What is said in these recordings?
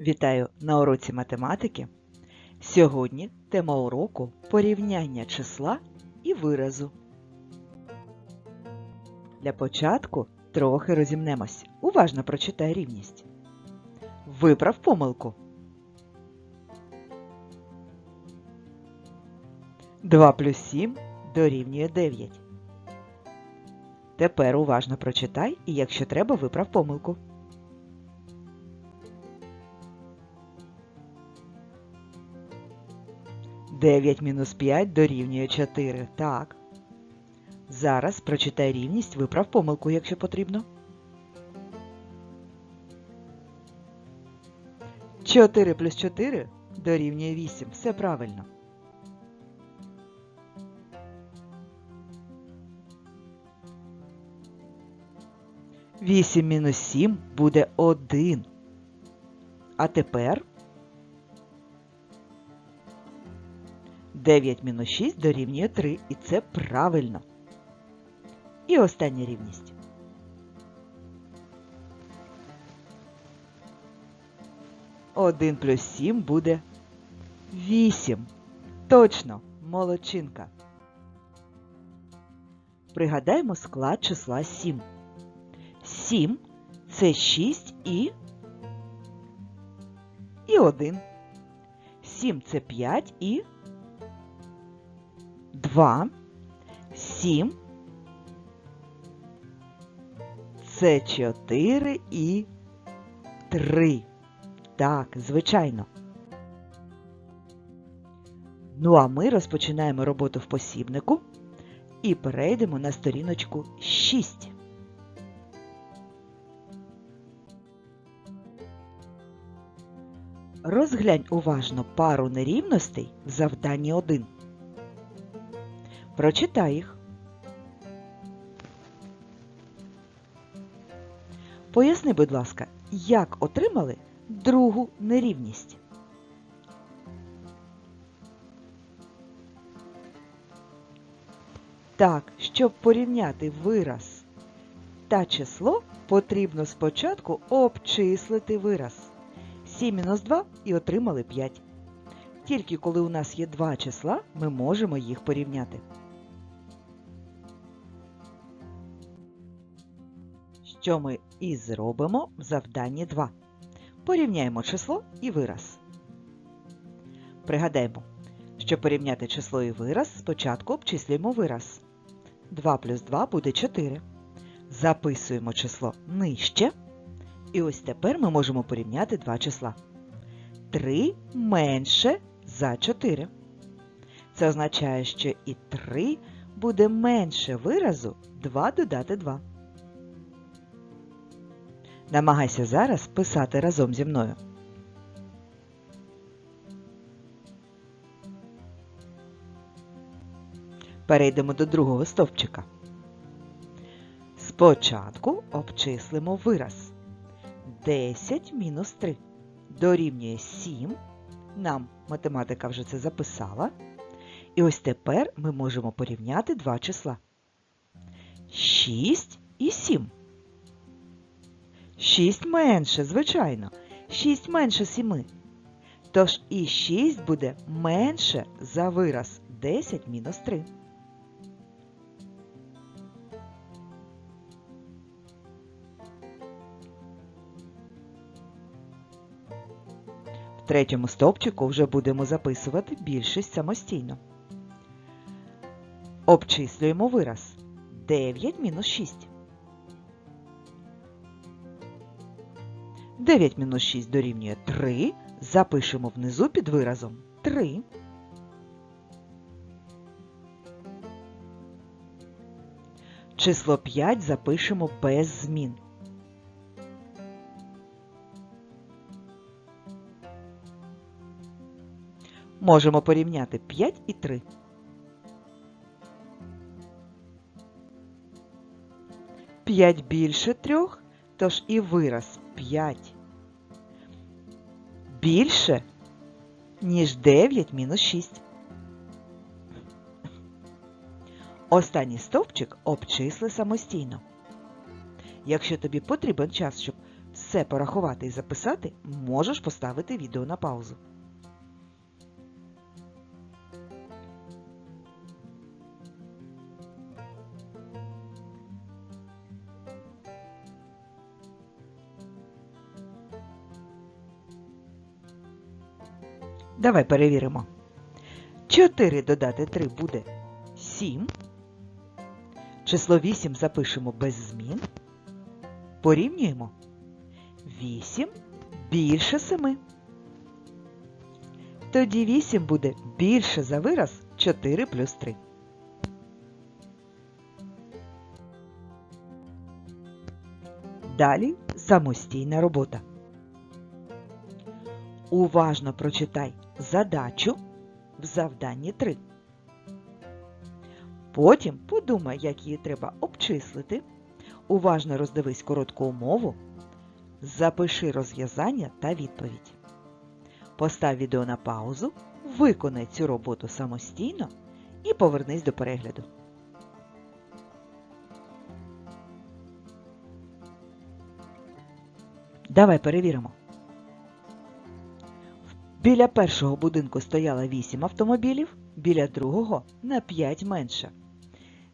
Вітаю на уроці математики. Сьогодні тема уроку порівняння числа і виразу. Для початку трохи розімнемось. Уважно прочитай рівність. Виправ помилку. 2 плюс 7 дорівнює 9. Тепер уважно прочитай і якщо треба, виправ помилку. Дев'ять мінус 5 дорівнює 4. Так. Зараз прочитай рівність, виправ помилку, якщо потрібно. 4 плюс 4 дорівнює 8. Все правильно. Вісім мінус 7 буде 1. А тепер 9 мінус 6 дорівнює 3, і це правильно. І остання рівність. Один плюс 7 буде 8. Точно, молодчинка. Пригадаємо склад числа 7. 7 це 6 і і 1. 7 це 5 і 2, 7, це 4 і 3. Так, звичайно. Ну а ми розпочинаємо роботу в посібнику і перейдемо на сторіночку 6. Розглянь уважно пару нерівностей в завданні 1. Прочитай їх. Поясни, будь ласка, як отримали другу нерівність? Так, щоб порівняти вираз та число, потрібно спочатку обчислити вираз. 7 мінус 2 і отримали 5. Тільки коли у нас є два числа, ми можемо їх порівняти. Що ми і зробимо в завданні 2. Порівняємо число і вираз. Пригадаємо, щоб порівняти число і вираз, спочатку обчислюємо вираз. 2 плюс 2 буде 4. Записуємо число нижче. І ось тепер ми можемо порівняти два числа. 3 менше за 4. Це означає, що і 3 буде менше виразу 2 додати 2. Намагайся зараз писати разом зі мною. Перейдемо до другого стовпчика. Спочатку обчислимо вираз. 10 мінус 3 дорівнює 7. Нам математика вже це записала. І ось тепер ми можемо порівняти два числа. 6 і 7. 6 менше, звичайно. 6 менше 7. Тож і 6 буде менше за вираз 10 мінус 3. В третьому стовпчику вже будемо записувати більшість самостійно. Обчислюємо вираз 9 мінус 6. 9 мінус 6 дорівнює 3. Запишемо внизу під виразом 3. Число 5 запишемо без змін. Можемо порівняти 5 і 3. П'ять більше трьох, тож і вираз 5 більше, ніж 9 мінус 6. Останній стовпчик обчисли самостійно. Якщо тобі потрібен час, щоб все порахувати і записати, можеш поставити відео на паузу. Давай перевіримо. 4 додати 3 буде 7. Число 8 запишемо без змін. Порівнюємо. 8 більше 7. Тоді 8 буде більше за вираз 4 плюс 3. Далі самостійна робота. Уважно прочитай задачу в завданні 3. Потім подумай, як її треба обчислити. Уважно роздивись коротку умову. Запиши розв'язання та відповідь. Постав відео на паузу, виконай цю роботу самостійно і повернись до перегляду. Давай перевіримо. Біля першого будинку стояло 8 автомобілів, біля другого на 5 менше.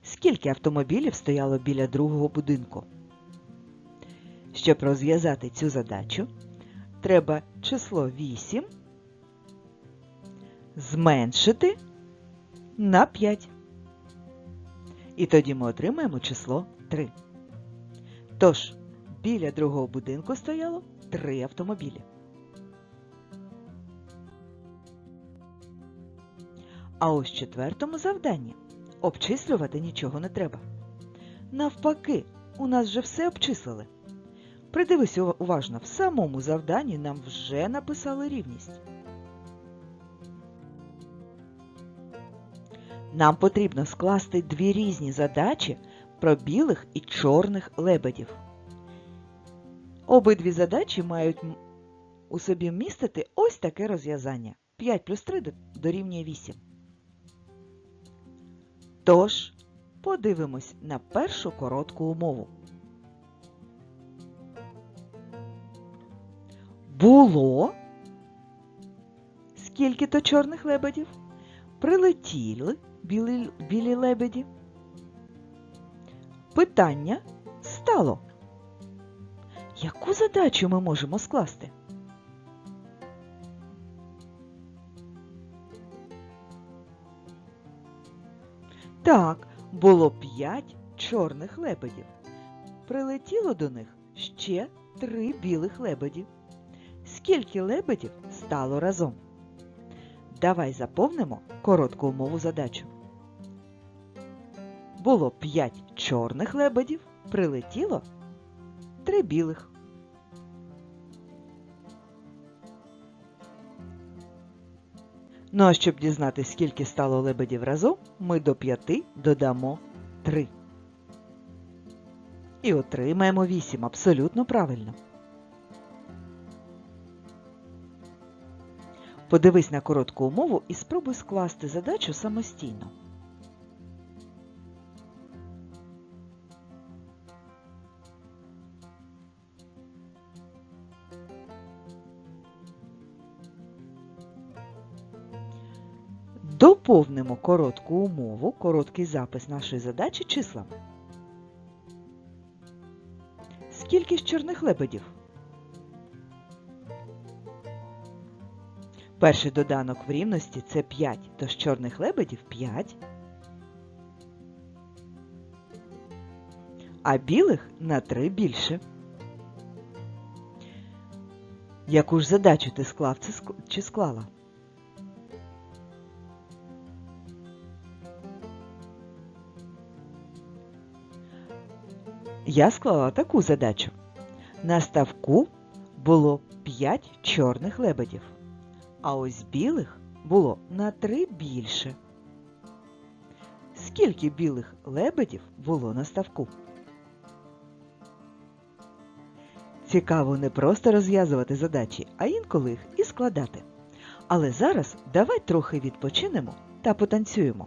Скільки автомобілів стояло біля другого будинку? Щоб розв'язати цю задачу, треба число 8 зменшити на 5. І тоді ми отримаємо число 3. Тож, біля другого будинку стояло 3 автомобілі. А ось в четвертому завданні обчислювати нічого не треба. Навпаки, у нас вже все обчислили. Придивись уважно, в самому завданні нам вже написали рівність. Нам потрібно скласти дві різні задачі про білих і чорних лебедів. Обидві задачі мають у собі містити ось таке розв'язання. 5 плюс 3 дорівнює 8. Тож, подивимось на першу коротку умову. Було скільки то чорних лебедів? Прилетіли білі, білі лебеді. Питання стало. Яку задачу ми можемо скласти? Так, було п'ять чорних лебедів. Прилетіло до них ще три білих лебеді. Скільки лебедів стало разом? Давай заповнимо коротку умову задачу. Було п'ять чорних лебедів, прилетіло три білих. Ну а щоб дізнатися, скільки стало лебедів разом, ми до п'яти додамо три. І отримаємо вісім. Абсолютно правильно. Подивись на коротку умову і спробуй скласти задачу самостійно. Доповнимо коротку умову, короткий запис нашої задачі числами. Скільки ж чорних лебедів? Перший доданок в рівності це 5, тож чорних лебедів 5. А білих на 3 більше. Яку ж задачу ти склав чи склала? Я склала таку задачу. На ставку було 5 чорних лебедів, а ось білих було на 3 більше. Скільки білих лебедів було на ставку? Цікаво не просто розв'язувати задачі, а інколи їх і складати. Але зараз давай трохи відпочинемо та потанцюємо.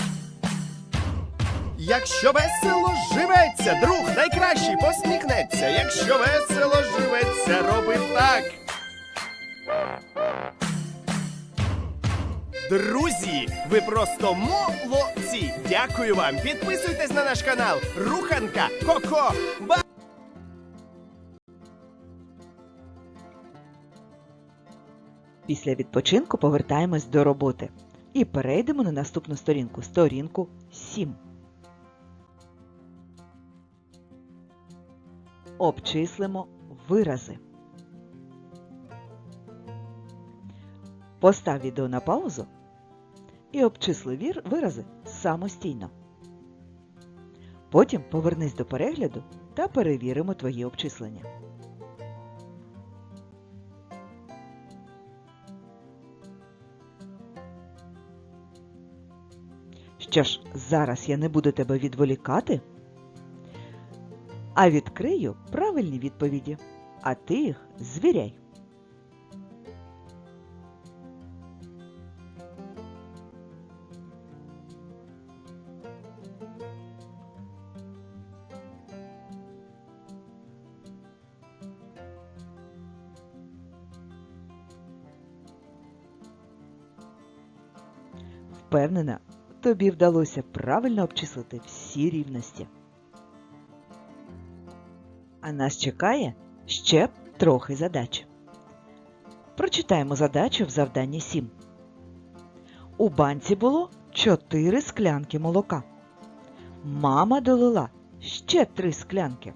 Якщо весело живеться, друг найкращий посміхнеться. Якщо весело живеться, роби так. Друзі, ви просто молодці! Дякую вам! Підписуйтесь на наш канал Руханка Коко. Ба! Після відпочинку повертаємось до роботи і перейдемо на наступну сторінку, сторінку 7. Обчислимо вирази. Постав відео на паузу і обчисли вирази самостійно. Потім повернись до перегляду та перевіримо твої обчислення. Що ж, зараз я не буду тебе відволікати, а відкрию правильні відповіді, а ти їх звіряй. Впевнена, тобі вдалося правильно обчислити всі рівності. А нас чекає ще трохи задач. Прочитаємо задачу в завданні 7. У банці було 4 склянки молока. Мама долила ще 3 склянки.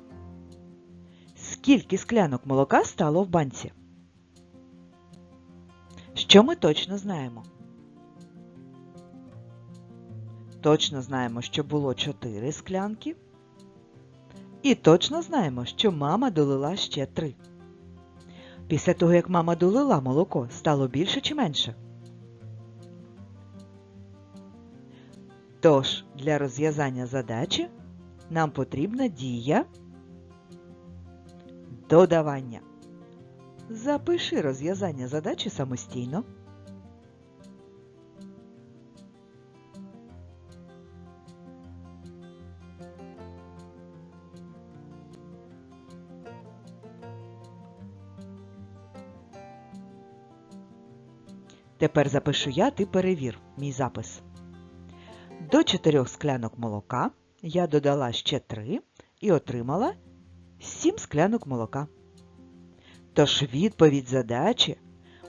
Скільки склянок молока стало в банці? Що ми точно знаємо? Точно знаємо, що було 4 склянки. І точно знаємо, що мама долила ще 3. Після того, як мама долила молоко, стало більше чи менше? Тож, для розв'язання задачі нам потрібна дія додавання. Запиши розв'язання задачі самостійно. Тепер запишу я, ти перевір мій запис. До 4 склянок молока я додала ще 3 і отримала 7 склянок молока. Тож відповідь задачі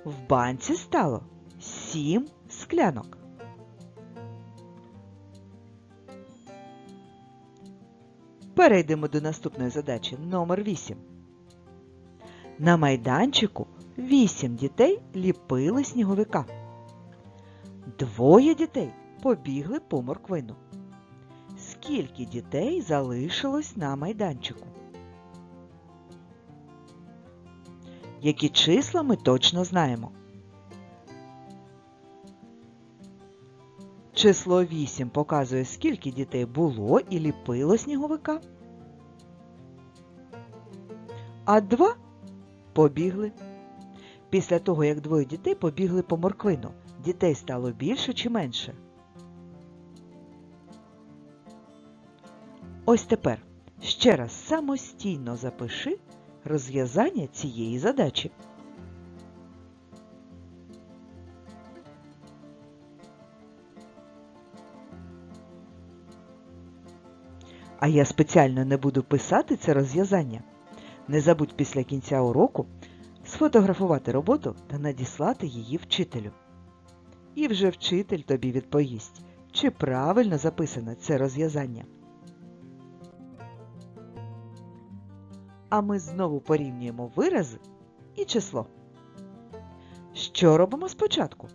в банці стало 7 склянок. Перейдемо до наступної задачі номер 8. На майданчику вісім дітей ліпили сніговика. Двоє дітей побігли по морквину. Скільки дітей залишилось на майданчику? Які числа ми точно знаємо? Число 8 показує, скільки дітей було і ліпило сніговика. А 2 побігли. Після того, як двоє дітей побігли по морквину, дітей стало більше чи менше? Ось тепер ще раз самостійно запиши розв'язання цієї задачі. А я спеціально не буду писати це розв'язання. Не забудь після кінця уроку сфотографувати роботу та надіслати її вчителю. І вже вчитель тобі відповість, чи правильно записане це розв'язання. А ми знову порівнюємо вирази і число. Що робимо спочатку?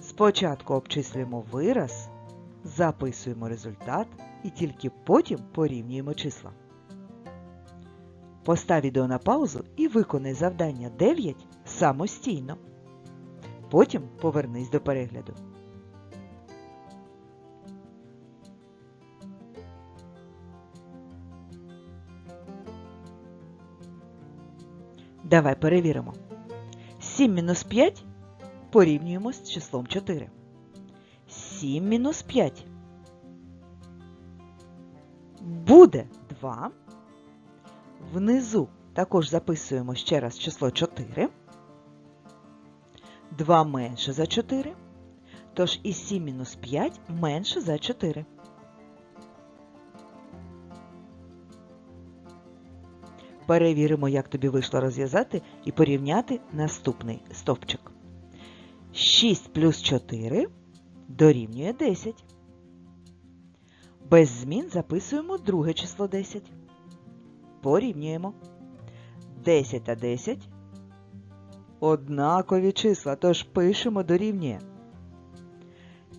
Спочатку обчислюємо вираз, записуємо результат і тільки потім порівнюємо числа. Постав відео на паузу і виконай завдання 9 самостійно. Потім повернись до перегляду. Давай перевіримо. 7 мінус 5 порівнюємо з числом 4. 7 мінус 5 буде 2. Внизу також записуємо ще раз число 4. 2 менше за 4. Тож і 7 мінус 5 менше за 4. Перевіримо, як тобі вийшло розв'язати і порівняти наступний стовпчик. 6 плюс 4 дорівнює 10. Без змін записуємо друге число 10. Порівнюємо. 10 та 10 однакові числа, тож пишемо дорівнює.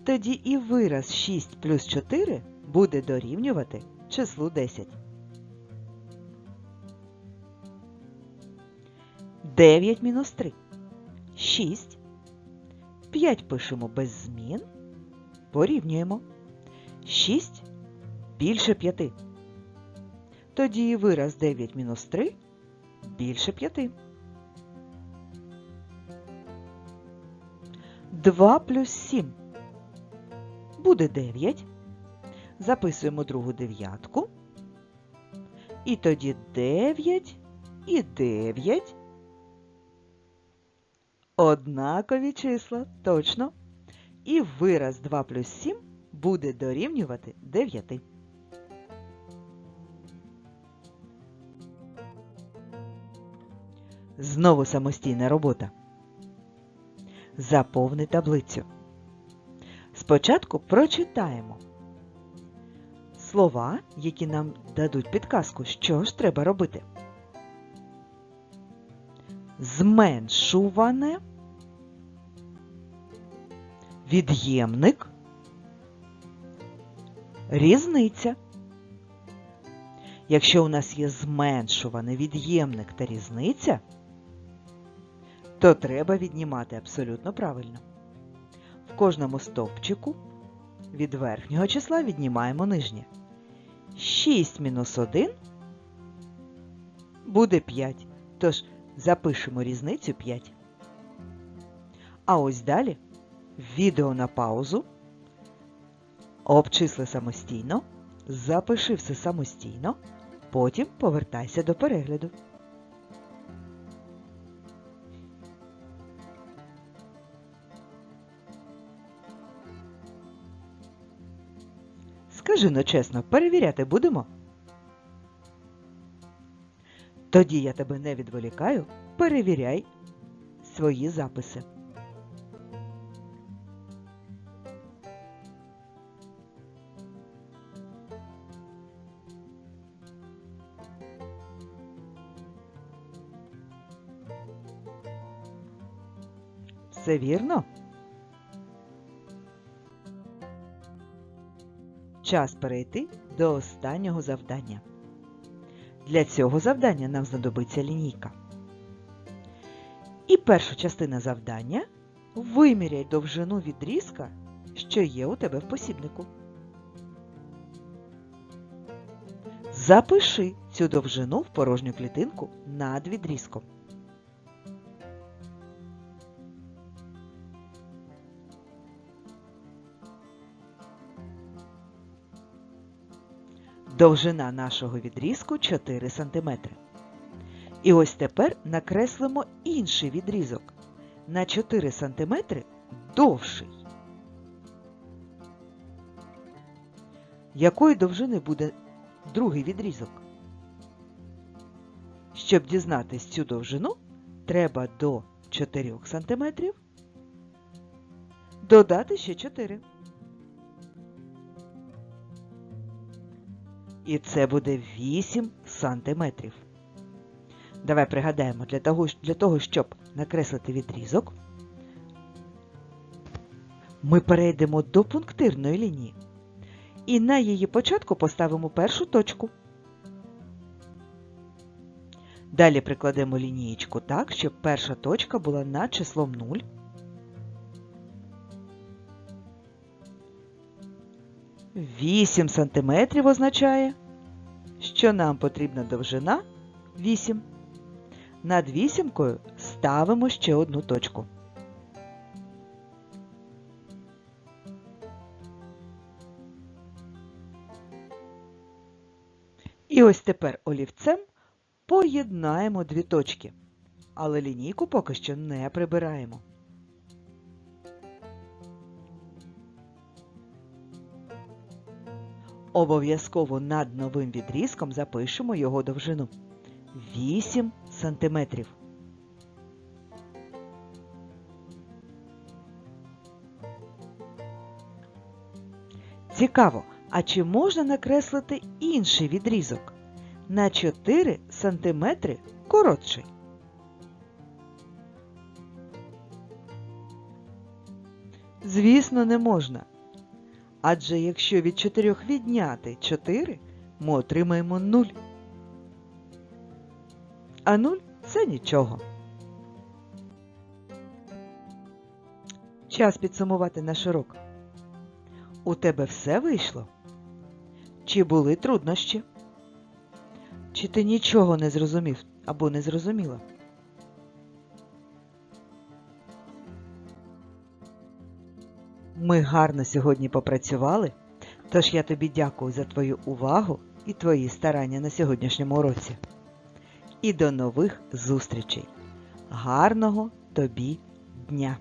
Тоді і вираз 6 плюс 4 буде дорівнювати числу 10. 9 мінус 3. 6. 5 пишемо без змін. Порівнюємо. 6 більше 5. Тоді вираз 9 мінус 3 більше 5. 2 плюс 7 буде 9. Записуємо другу дев'ятку. І тоді 9 і 9 Однакові числа, точно. І вираз 2 плюс 7 буде дорівнювати 9. Знову самостійна робота. Заповни таблицю. Спочатку прочитаємо слова, які нам дадуть підказку, що ж треба робити. Зменшуване від'ємник, різниця. Якщо у нас є зменшуваний від'ємник та різниця, то треба віднімати абсолютно правильно. В кожному стовпчику від верхнього числа віднімаємо нижнє. 6 мінус 1 буде 5. Тож запишемо різницю 5. А ось далі відео на паузу, обчисли самостійно, запиши все самостійно, потім повертайся до перегляду. Жіно, чесно, перевіряти будемо? Тоді я тебе не відволікаю, перевіряй свої записи. Все вірно? Час перейти до останнього завдання. Для цього завдання нам знадобиться лінійка. І перша частина завдання виміряй довжину відрізка, що є у тебе в посібнику. Запиши цю довжину в порожню клітинку над відрізком. Довжина нашого відрізку 4 см. І ось тепер накреслимо інший відрізок на 4 см довший. Якої довжини буде другий відрізок? Щоб дізнатись цю довжину, треба до 4 см додати ще 4. І це буде 8 сантиметрів. Давай пригадаємо, для того, для того, щоб накреслити відрізок, ми перейдемо до пунктирної лінії. І на її початку поставимо першу точку. Далі прикладемо лінієчку так, щоб перша точка була над числом 0. Вісім сантиметрів означає, що нам потрібна довжина 8. Над вісімкою ставимо ще одну точку. І ось тепер олівцем поєднаємо дві точки, але лінійку поки що не прибираємо. Обов'язково над новим відрізком запишемо його довжину 8 сантиметрів. Цікаво, а чи можна накреслити інший відрізок на 4 сантиметри коротший? Звісно, не можна. Адже якщо від 4 відняти 4, ми отримаємо 0. А 0 це нічого. Час підсумувати наш урок. У тебе все вийшло? Чи були труднощі? Чи ти нічого не зрозумів або не зрозуміла? Ми гарно сьогодні попрацювали, тож я тобі дякую за твою увагу і твої старання на сьогоднішньому уроці. І до нових зустрічей! Гарного тобі дня!